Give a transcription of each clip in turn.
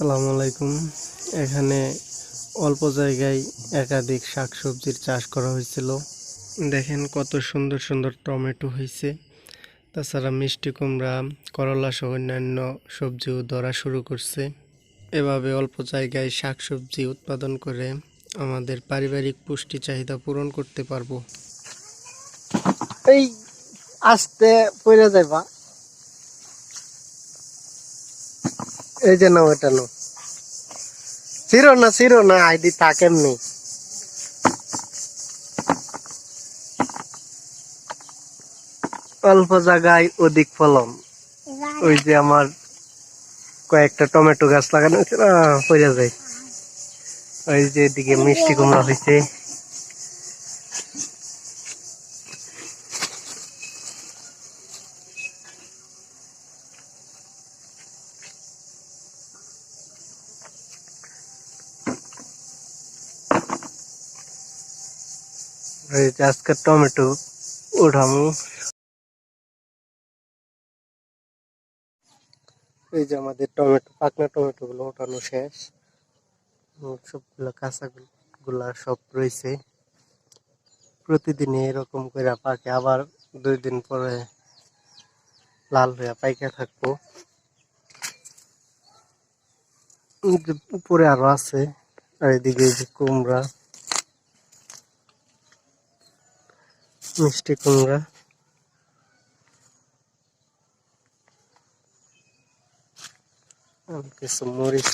আসসালামু আলাইকুম। এখানে অল্প জায়গায় একাধিক শাকসবজির চাষ করা হয়েছিল। দেখেন কত সুন্দর সুন্দর টমেটো হয়েছে। তাছাড়া মিষ্টি কুমড়া, করলা সহ অন্যান্য সবজিও ধরা শুরু করছে। এভাবে অল্প জায়গায় শাকসবজি উৎপাদন করে আমাদের পারিবারিক পুষ্টি চাহিদা পূরণ করতে পারব। এই আসতে পড়ে যাইবা। এই যে নাও এটা নাও। ছিড়ো না ছিড়ো না আইডি থাক এমনি অল্প জায়গায় অধিক ফলন। ওই যে আমার কয়েকটা টমেটো গাছ লাগানো হয়েছে না পড়ে যায়। ওই যে এদিকে মিষ্টি কুমড়া হয়েছে আজকে টমেটো উঠামু এই যে আমাদের টমেটো, পাকনা টমেটো গুলো ওঠানো শেষ। সবগুলো কাঁচা গুলা সব রয়েছে। প্রতিদিন এরকম করে পাকে, আবার দুই দিন পরে লাল হয়ে পাইকা থাকব। উপরে আরও আছে, আর এদিকে যে কুমড়া। মিষ্টি কুমড়া। কিছু মরিচ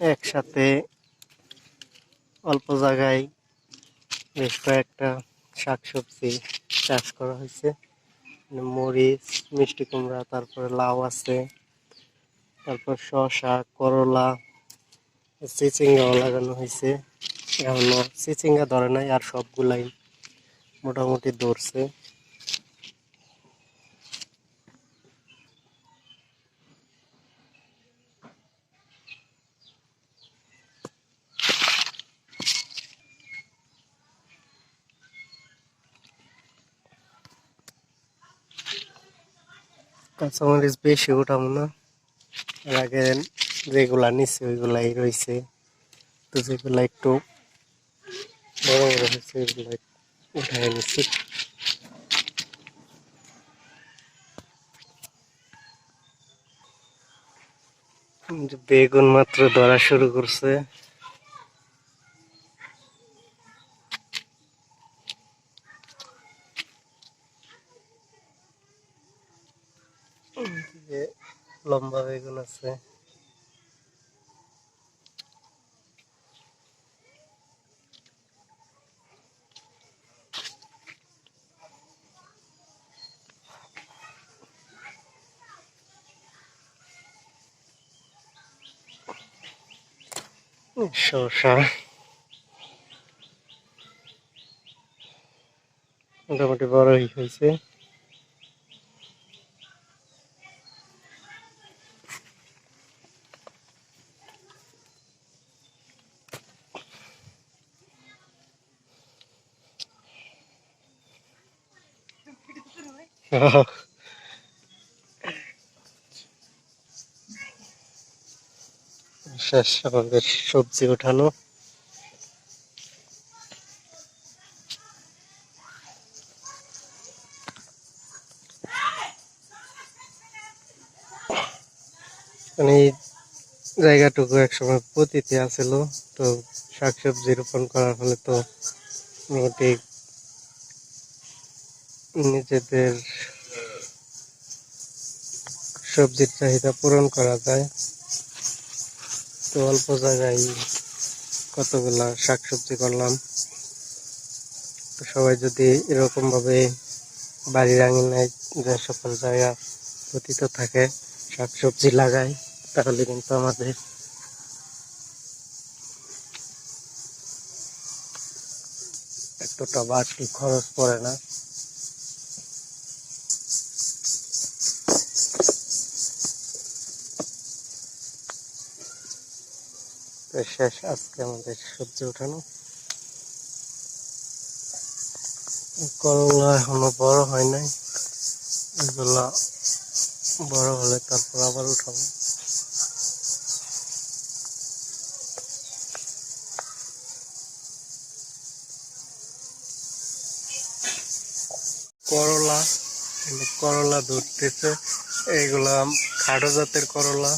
একসাথে অল্প জায়গায় বেশ কয়েকটা শাকসবজি চাষ করা হয়েছে। মরিচ, মিষ্টি কুমড়া, তারপরে লাউ আছে। তারপর শসা, করলা চিচিঙ্গাও লাগানো হয়েছে। এখনও চিচিঙ্গা ধরে নাই, আর সবগুলাই মোটামুটি ধরছে। কাঁচামরিচ বেশি উঠাবো না। এর আগে যেগুলা নিচে, ওইগুলাই রয়েছে। তো যেগুলা একটু বড় বড় হয়েছে, ওইগুলা উঠাই নিচ্ছি বেগুন মাত্র ধরা শুরু করছে যে লম্বা বেগুন আছে। শসা মোটামুটি বড়ই হয়েছে। শেষ আমাদের সবজি ওঠানো। মানে জায়গাটুকু একসময় পতিতে আছিল, তো শাকসবজি রোপণ করার ফলে তো নিজেদের সবজির চাহিদা পূরণ করা যায়। তো অল্প জায়গায় কতগুলা শাকসবজি করলাম। তো সবাই যদি এরকম ভাবে বাড়ির আঙিনায় যে সকল জায়গা পতিত থাকে, শাকসবজি লাগায়, তাহলে কিন্তু আমাদের এতটা বাড়তি খরচ পড়ে না। শেষ আজকে আমাদের সবজি উঠানো। করলা এখনও বড় হয় নাই। এগুলা বড় হলে তারপর আবার উঠাবো। করলা করলা ধরতেছে, এইগুলা খাটো জাতের করলা।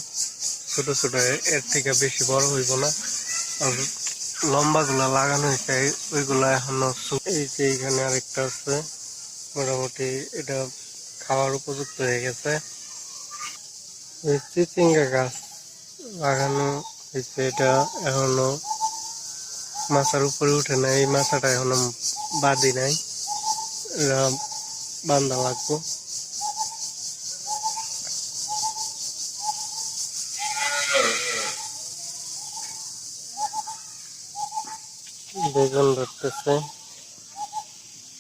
ছোট ছোট এর থেকে বেশি বড় হইব না। আর লম্বা গুলা লাগানো হয়েছে ওইগুলা এখনও এই যে এখানে আরেকটা আছে, মোটামুটি এটা খাওয়ার উপযুক্ত হয়ে গেছে। চিচিঙ্গা গাছ লাগানো হয়েছে, এটা এখনও মাথার উপরে উঠে নাই, এই মাথাটা এখনও বাদি নাই। বান্ধা লাগবো। বেগুন ধরতেছে।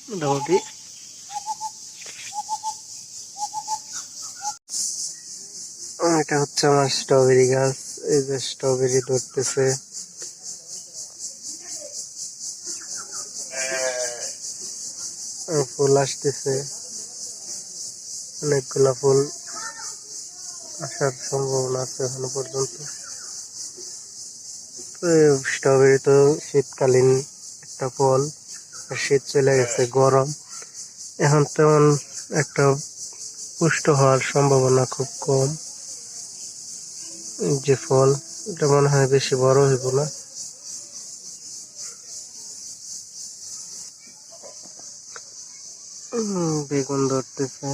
মোটামুটি। এটা হচ্ছে আমার স্ট্রবেরি গাছ এই যে স্ট্রবেরি ধরতেছে। ফুল আসতেছে। অনেকগুলা ফুল আসার সম্ভাবনা আছে এখনও পর্যন্ত। স্ট্রবেরি তো শীতকালীন একটা ফল। আর শীত চলে গেছে, গরম। এখন তেমন একটা পুষ্ট হওয়ার সম্ভাবনা খুব কম। যে ফল, এটা মনে হয় বেশি বড় হইব না। বেগুন ধরতেছে।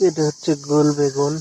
এটা হচ্ছে গোল বেগুন।